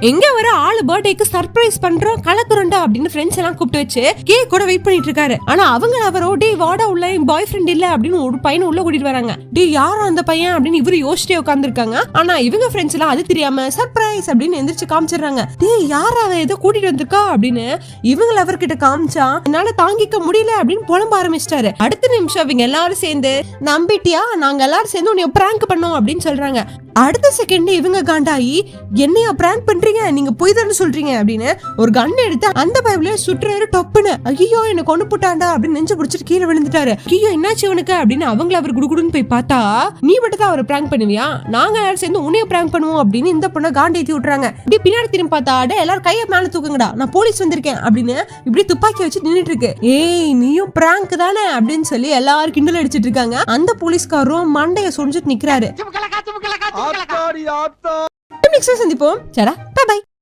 எங்க வர ஆளு பர்த்டேக்கு சர்ப்ரைஸ் பண்றோம் கலக்குறோம்டா அப்படின்னு ஃப்ரெண்ட்ஸ் எல்லாம் கூப்பிட்டு வச்சு கேக் கூட வெயிட் பண்ணிட்டு இருக்காரு. ஆனா அவங்க அவரோ டே வாடா உள்ள என் பாய் ஃப்ரெண்ட் இல்ல அப்படின்னு ஒரு பையனை உள்ள கூட்டிட்டு வராங்க. டே யாரும் அந்த பையன்? அப்படின்னு இவரு யோசிச்சே உட்காந்துருக்காங்க ஆனா இவங்க ஃப்ரெண்ட்ஸ் எல்லாம் அது தெரியாம சர்ப்ரைஸ் அப்படின்னு எந்திரிச்சு காமிச்சிடுறாங்க. டே யார் அவன்? ஏதோ கூட்டிட்டு வந்திருக்கா? அப்படின்னு இவங்க அவர்கிட்ட காமிச்சா என்னால தாங்கிக்க முடியல அப்படின்னு புலம்ப ஆரம்பிச்சிட்டாரு. அடுத்த நிமிஷம் அவங்க எல்லாரும் சேர்ந்து நம்பிட்டியா? நாங்க எல்லாரும் சேர்ந்து உன்னை பிராங்க் பண்ணோம் அப்படின்னு சொல்றாங்க. அடுத்த செகண்ட் இவங்க காண்டாயி என்னையா பிராங்க் பண்றீங்க நீங்க போய் தானே சொல்றீங்க? அப்படின்னு ஒரு கன் எடுத்து அந்த பைபிள சுற்றுறாரு டப்புன்னு ஐயோ என்ன கொண்டு போட்டாண்டா அப்படின்னு நெஞ்சு பிடிச்சிட்டு கீழே விழுந்துட்டாரு. ஐயோ என்னாச்சு இவனுக்கு அப்படின்னு அவங்கள அவர் குடுகுடுன்னு போய் பார்த்தா நீ மட்டும் தான் அவரை பிராங்க் பண்ணுவியா? நாங்க எல்லாரும் சேர்ந்து உன்னைய பிராங்க் பண்ணுவோம் அப்படின்னு இந்த பொண்ணை காண்டி ஏத்தி விட்டுறாங்க. இப்படி பின்னாடி திரும்பி பார்த்தா "டே, எல்லாரும் கையை மேல தூக்குங்கடா நான் போலீஸ் வந்திருக்கேன் அப்படின்னு இப்படி துப்பாக்கி வச்சு நின்னுட்டு இருக்கு. ஏய் நீயும் பிராங்க் தானே? அப்படின்னு சொல்லி எல்லாரும் கிண்டல் அடிச்சிட்டு இருக்காங்க. அந்த போலீஸ்காரரும் மண்டைய சொரிஞ்சிட்டு நிக்கிறாரு. சந்திப்போம். சடா